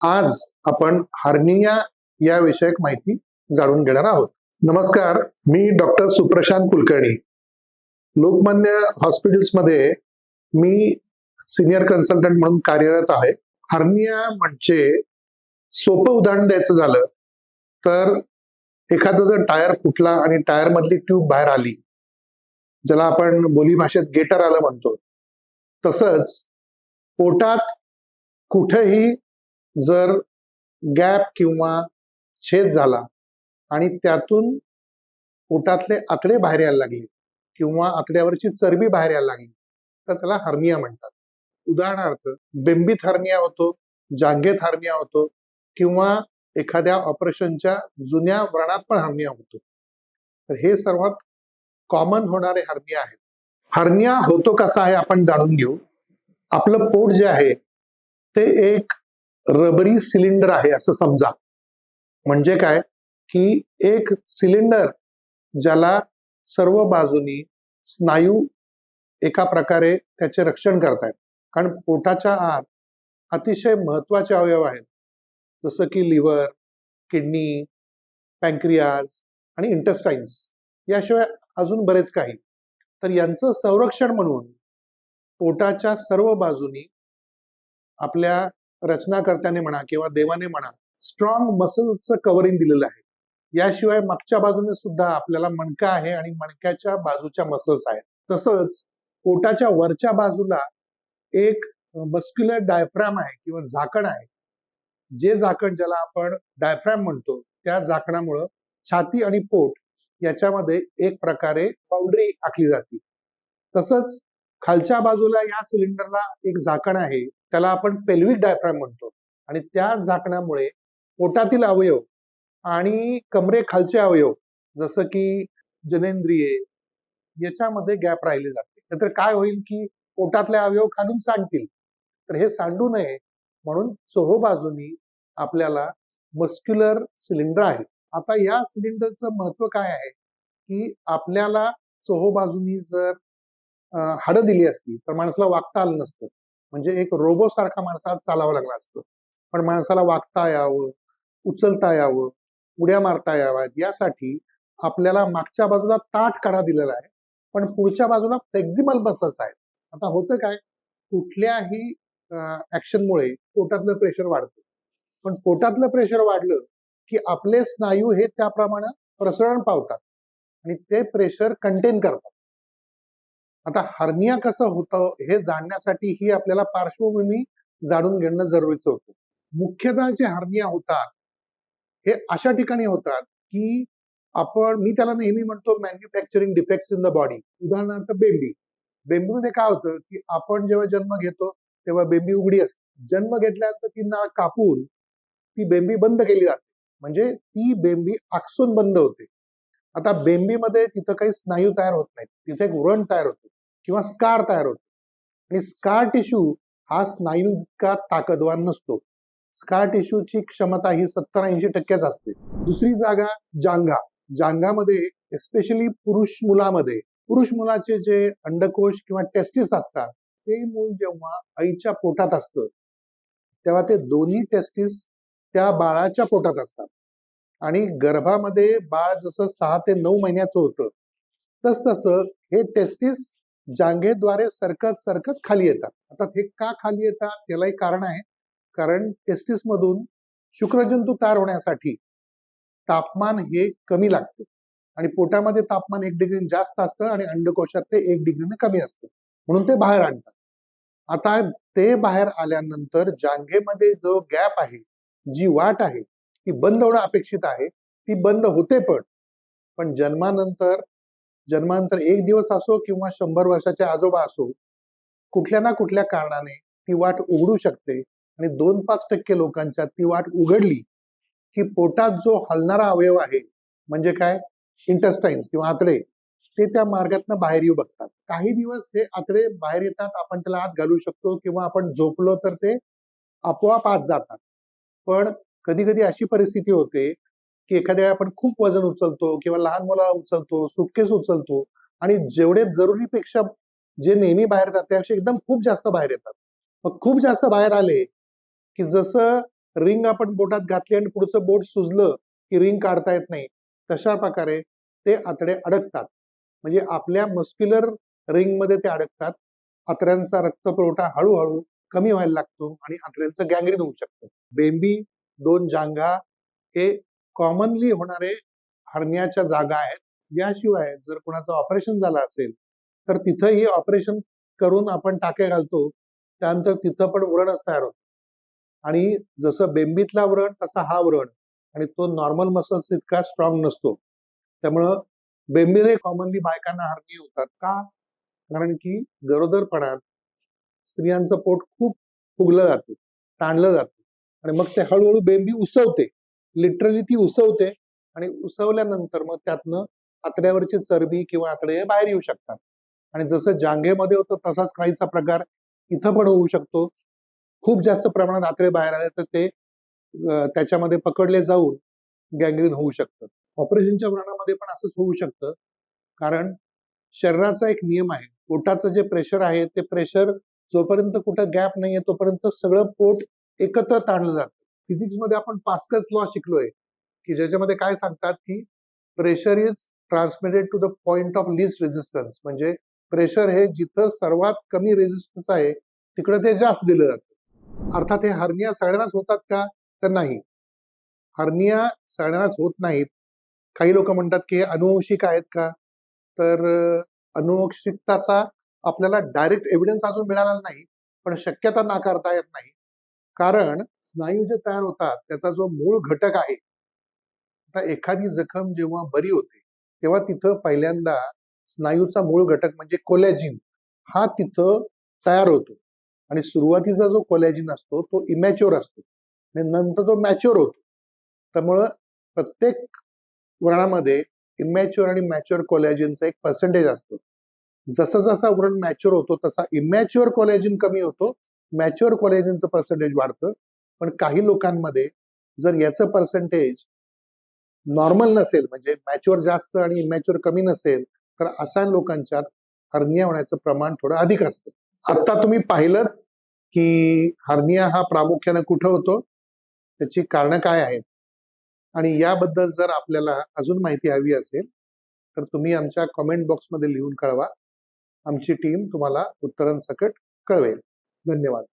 आज आपण हार्निया या विषयक माहिती जाणून घेणार आहोत. नमस्कार मी डॉक्टर सुप्रशांत कुलकर्णी. लोकमान्य हॉस्पिटल्समध्ये मी सिनियर कन्सल्टंट म्हणून कार्यरत आहे. हार्निया म्हणजे सोपं उदाहरण द्यायचं झालं तर एखादं जर टायर फुटला आणि टायर मधली ट्यूब बाहेर आली ज्याला आपण बोली भाषेत गेटर आलं म्हणतो तसंच पोटात कुठेही जर गॅप किंवा छेद झाला आणि त्यातून पोटातले आतडे बाहेर यायला लागले किंवा आतड्यावरची चरबी बाहेर यायला लागली तर त्याला हर्निया म्हणतात. उदाहरणार्थ बेंबीत हर्निया होतो जांघेत हर्निया होतो किंवा एखाद्या ऑपरेशनच्या जुन्या व्रणात पण हर्निया होतो. तर हे सर्वात कॉमन होणारे हर्निया आहेत. हर्निया होतो कसा आहे आपण जाणून घेऊ. आपलं पोट जे आहे ते एक रबरी सिलेंडर आहे असं समजा. म्हणजे काय? की एक सिलेंडर ज्याला सर्व बाजूनी स्नायू एका प्रकारे त्याचे रक्षण करतायत कारण पोटाच्या आत अतिशय महत्त्वाचे अवयव आहेत. जसं की लिव्हर किडनी पँक्रियाज आणि इंटेस्टाईन्स याशिवाय अजून बरेच काही. तर यांचं संरक्षण म्हणून पोटाच्या सर्व बाजूनी आपल्या रचनाकर्त्याने म्हणा किंवा देवाने म्हणा स्ट्रॉंग मसल्सचं कव्हरिंग दिलेलं आहे. याशिवाय मागच्या बाजूने सुद्धा आपल्याला मणका आहे आणि मणक्याच्या बाजूच्या मसल्स आहेत. तसंच पोटाच्या वरच्या बाजूला एक मस्क्युलर डायफ्रॅम आहे किंवा झाकण आहे. जे झाकण ज्याला आपण डायफ्रॅम म्हणतो त्या झाकणामुळं छाती आणि पोट याच्यामध्ये एक प्रकारे बाउंड्री आखली जाते. तसंच खालच्या बाजूला या सिलेंडरला एक झाकण आहे. त्याला आपण पेल्विक डायफ्राम म्हणतो. आणि त्या झाकण्यामुळे पोटातील अवयव आणि कमरे खालचे अवयव जसं की जनेंद्रिये याच्यामध्ये गॅप राहिले जाते. नंतर काय होईल की पोटातले अवयव खालून सांडतील. तर हे सांडू नये म्हणून चोहो बाजूनी आपल्याला मस्क्युलर सिलेंडर आहे. आता या सिलेंडरचं महत्त्व काय आहे? की आपल्याला चोहो बाजूनी जर हाडं दिली असती तर माणसाला वागता आलं नसतं. म्हणजे एक रोबो सारखा माणसाला चालावं लागलं असतं. पण माणसाला वागता यावं उचलता यावं उड्या मारता याव्यात यासाठी आपल्याला मागच्या बाजूला ताट काढा दिलेला आहे. पण पुढच्या बाजूला फ्लेक्झिबल बसस आहेत. आता होतं काय? कुठल्याही ऍक्शनमुळे पोटातलं प्रेशर वाढतं. पण पोटातलं प्रेशर वाढलं की आपले स्नायू हे त्याप्रमाणे प्रसरण पावतात. आणि ते प्रेशर कंटेन करतात. आता हर्निया कसं होतं हे जाणण्यासाठी ही आपल्याला पार्श्वभूमी जाणून घेणं जरुरीचं होतं. मुख्यतः जे हर्निया होतात हे अशा ठिकाणी होतात की आपण मी त्याला नेहमी म्हणतो manufacturing defects in the body उदाहरणार्थ बेंबी. बेंबीमध्ये काय होतं की आपण जेव्हा जन्म घेतो तेव्हा बेंबी उघडी असते. जन्म घेतल्यानंतर ती नाळ कापून ती बेंबी बंद केली जाते. म्हणजे ती बेंबी आकसून बंद होते. आता बेंबीमध्ये तिथं काही स्नायू तयार होत नाहीत. तिथे एक व्रण तयार होते. किंवा स्कार तयार होतो. आणि स्कार टिश्यू हा स्नायू इतका ताकदवान नसतो. स्कार टिश्यूची क्षमता ही सत्तर ऐंशी टक्केच असते. दुसरी जागा जांगा जांगामध्ये एस्पेशली पुरुष मुलामध्ये पुरुष मुलाचे जे अंडकोश किंवा टेस्टिस असतात ते मूल जेव्हा आईच्या पोटात असतं तेव्हा ते दोन्ही टेस्टिस त्या बाळाच्या पोटात असतात. आणि गर्भामध्ये बाळ जसं सहा ते नऊ महिन्याचं होतं तस तसं हे टेस्टिस जांघेद्वारे सरकत सरकत खाली येतात. आता हे का खाली येतात? त्यालाही कारण आहे. कारण टेस्टिस मधून शुक्रजंतू तयार होण्यासाठी तापमान हे कमी लागते. आणि पोटामध्ये तापमान एक डिग्री जास्त असतं आणि अंडकोशात ते एक डिग्रीने कमी असतं. म्हणून ते बाहेर आणतात. आता ते बाहेर आल्यानंतर जांघेमध्ये जो गॅप आहे जी वाट आहे ती बंद होणं अपेक्षित आहे. ती बंद होते पण. पण जन्मानंतर जन्मांतर एक दिवस असो किंवा शंभर वर्षाचे आजोबा असो कुठल्या ना कुठल्या कारणाने ती वाट उघडू शकते आणि दोन पाच टक्के लोकांच्या ती वाट उघडली की पोटात जो हलणारा अवयव आहे म्हणजे काय? इंटस्टाईन्स किंवा आतडे ते त्या मार्गातनं बाहेर येऊ बघतात. काही दिवस हे आतडे बाहेर येतात आपण त्याला आत घालू शकतो किंवा आपण झोपलो तर ते आपोआप आत जातात. पण कधी कधी अशी परिस्थिती होते की एखाद्या वेळी आपण खूप वजन उचलतो किंवा लहान मुलाला उचलतो सुटकेस उचलतो आणि जेवढे जरुरीपेक्षा जे नेहमी बाहेर येतात त्यापेक्षा एकदम खूप जास्त बाहेर येतात. मग खूप जास्त बाहेर आले की जसं रिंग आपण बोटात घातली आणि पुढचं बोट सुजलं की रिंग काढता येत नाही तशा प्रकारे ते आतडे अडकतात. म्हणजे आपल्या मस्क्युलर रिंगमध्ये ते अडकतात. आतड्यांचा रक्तपुरवठा हळूहळू कमी व्हायला लागतो आणि आतड्यांचं गँग्रीन होऊ शकतं. बेंबी दोन जांघा हे कॉमनली होणारे हरण्याच्या जागा आहेत. याशिवाय जर कोणाचं ऑपरेशन झालं असेल तर तिथंही ऑपरेशन करून आपण टाके घालतो. त्यानंतर तिथं पण व्रणच तयार होतं. आणि जसं बेंबीतला व्रण तसा हा व्रण. आणि तो नॉर्मल मसल्स इतका स्ट्रॉंग नसतो. त्यामुळं बेंबीने कॉमनली बायकांना हरणी होतात. का? कारण की गरोदरपणात स्त्रियांचं पोट खूप फुगलं जातं ताणलं जातं. आणि मग ते हळूहळू बेंबी उसवते लिटरली ती उसवते आणि उसवल्यानंतर मग त्यातनं आतड्यावरची चरबी किंवा आतडे बाहेर येऊ शकतात. आणि जसं जांघेमध्ये होतं तसाच काहीचा प्रकार इथं पण होऊ शकतो. खूप जास्त प्रमाणात आतडे बाहेर आले तर ते त्याच्यामध्ये पकडले जाऊन गँग्रीन होऊ शकतं. ऑपरेशनच्या व्रणामध्ये पण असंच होऊ शकतं. कारण शरीराचा एक नियम आहे. पोटाचं जे प्रेशर आहे ते प्रेशर जोपर्यंत कुठं गॅप नाहीये तोपर्यंत सगळं पोट एकत्र ताणलं जातं. फिजिक्समध्ये आपण पास्कल्स लॉ शिकलोय की ज्याच्यामध्ये काय सांगतात की pressure is transmitted to the point of least resistance म्हणजे प्रेशर हे जिथं सर्वात कमी रेजिस्टन्स आहे तिकडे ते जास्त दिलं जातं. अर्थात हे हर्निया सगळ्यांनाच होतात का? तर नाही. हर्निया सगळ्यांनाच होत नाहीत. काही लोक म्हणतात की हे अनुवंशिक आहेत का? तर अनुवंशिकताचा आपल्याला डायरेक्ट एव्हिडन्स अजून मिळाला नाही पण शक्यता नाकारता येत नाही. कारण स्नायू जे तयार होतात त्याचा जो मूळ घटक आहे आता एखादी जखम जेव्हा बरी होते तेव्हा तिथं पहिल्यांदा स्नायूचा मूळ घटक म्हणजे कोलॅजिन हा तिथं तयार होतो. आणि सुरुवातीचा जो कोलॅजिन असतो तो इमॅच्युअर असतो. आणि नंतर तो मॅच्युअर होतो. त्यामुळं प्रत्येक व्रणामध्ये इमॅच्युअर आणि मॅच्युअर कोलॅजिनचा एक पर्सेंटेज असतो. जसं जसा व्रण मॅच्युअर होतो तसा इमॅच्युअर कोलॅजिन कमी होतो. मॅच्युअर कॉलेजचं पर्सेंटेज वाढतं. पण काही लोकांमध्ये जर याचं पर्सेंटेज नॉर्मल नसेल म्हणजे मॅच्युअर जास्त आणि इमॅच्युअर कमी नसेल तर अशा लोकांच्यात हर्निया होण्याचं प्रमाण थोडं अधिक असतं. आता तुम्ही पाहिलं की हर्निया हा प्रामुख्याने कुठं होतो? त्याची कारणं काय आहेत? आणि याबद्दल जर आपल्याला अजून माहिती हवी असेल तर तुम्ही आमच्या कमेंट बॉक्समध्ये लिहून कळवा. आमची टीम तुम्हाला उत्तरांसकट कळवेल. धन्यवाद.